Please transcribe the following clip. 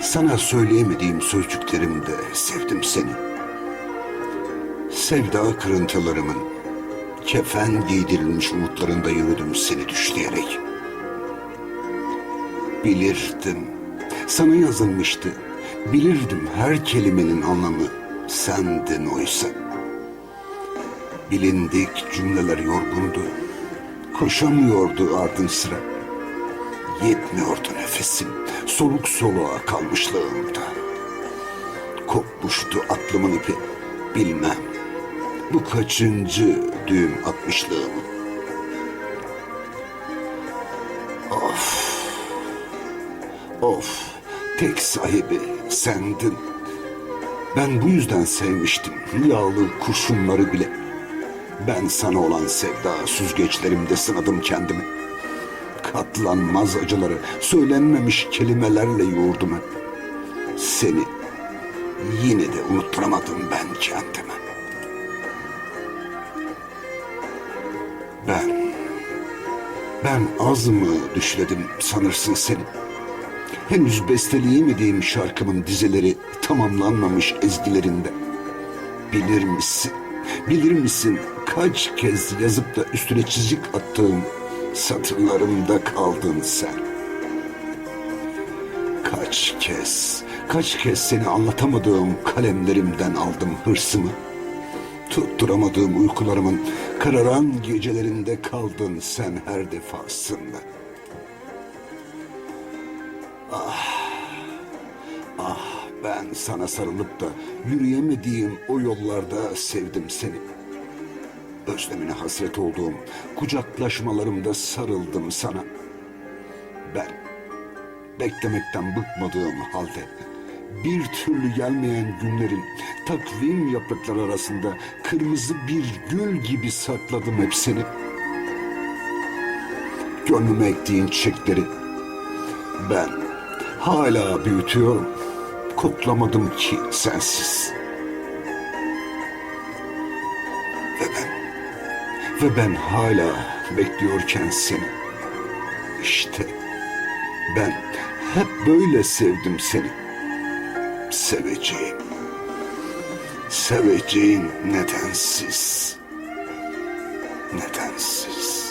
Sana söyleyemediğim sözcüklerimde sevdim seni. Sevda kırıntılarımın, kefen giydirilmiş umutlarında yürüdüm seni düşleyerek. Bilirdim, sana yazılmıştı. Bilirdim her kelimenin anlamı sendin oysa. Bilindik cümleler yorgundu. Koşamıyordu ardın sıra. Yetmiyordu nefesim, soluk soluğa kalmışlığımda. Kopmuştu aklımın ipi, bilmem. Bu kaçıncı düğüm atmışlığımı. Of, tek sahibi sendin. Ben bu yüzden sevmiştim yağlı kurşunları bile. Ben sana olan sevda süzgeçlerimde sınadım kendimi. Katlanmaz acıları söylenmemiş kelimelerle yoğurdum hep. Seni yine de unutturamadım ben kendime. Ben, ben az mı düşledim sanırsın seni? Henüz besteleyemediğim şarkımın dizeleri tamamlanmamış ezgilerinde. Bilir misin, bilir misin kaç kez yazıp da üstüne çizik attığım satırlarımda kaldın sen. Kaç kez, kaç kez seni anlatamadığım kalemlerimden aldım hırsımı. Tutturamadığım uykularımın kararan gecelerinde kaldın sen her defasında. Ah ben sana sarılıp da yürüyemediğim o yollarda sevdim seni. Özlemine hasret olduğum kucaklaşmalarımda sarıldım sana. Ben beklemekten bıkmadığım halde bir türlü gelmeyen günlerin takvim yaprakları arasında kırmızı bir gül gibi sakladım hep seni. Gönlüme ektiğin çiçekleri ben hala büyütüyorum. Koklamadım ki sensiz. Ve ben, ve ben hala bekliyorken seni. İşte ben hep böyle sevdim seni. Seveceğim. Seveceğin nedensiz. Nedensiz.